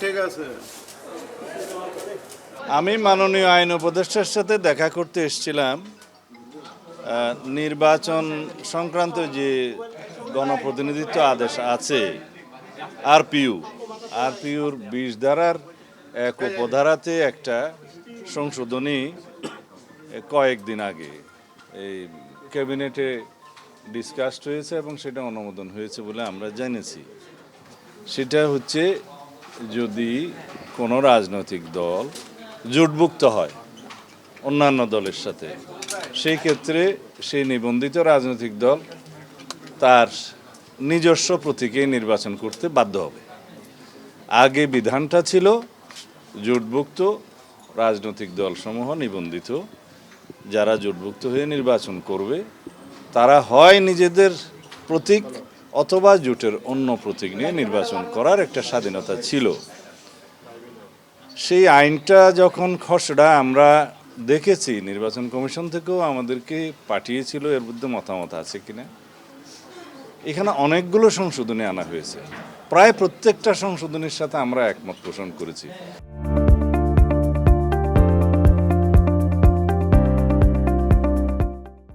ঠিক আছে আমি মাননীয় আইন উপদেষ্টার সাথে দেখা করতে এসেছিলাম। নির্বাচন সংক্রান্ত যে গণপ্রতিনিধিত্ব আদেশ আছে আরপিইউ আরপিইউর বিশ ধারার এক উপধারাতে একটা সংশোধনী কয়েকদিন আগে এই ক্যাবিনেটে ডিসকাসড হয়েছে এবং সেটা অনুমোদন হয়েছে বলে আমরা জেনেছি। সেটা হচ্ছে যদি কোনো রাজনৈতিক দল জোটভুক্ত হয় অন্যান্য দলের সাথে, সেই ক্ষেত্রে সেই নিবন্ধিত রাজনৈতিক দল তার নিজস্ব প্রতীকে নির্বাচন করতে বাধ্য হবে। আগে বিধানটা ছিল জোটভুক্ত রাজনৈতিক দলসমূহ নিবন্ধিত, যারা জোটভুক্ত হয়ে নির্বাচন করবে তারা হয় নিজেদের প্রতীক অথবা জোটের অন্য প্রতীক নিয়ে নির্বাচন করার একটা স্বাধীনতা ছিল। সেই আইনটা যখন খসড়া, আমরা দেখেছি, নির্বাচন কমিশন থেকেও আমাদেরকে পাঠিয়েছিল, এর মধ্যে মতামত আছে কিনা। এখানে অনেকগুলো সংশোধনী আনা হয়েছে। প্রায় প্রত্যেকটা সংশোধনীর সাথে আমরা একমত পোষণ করেছি।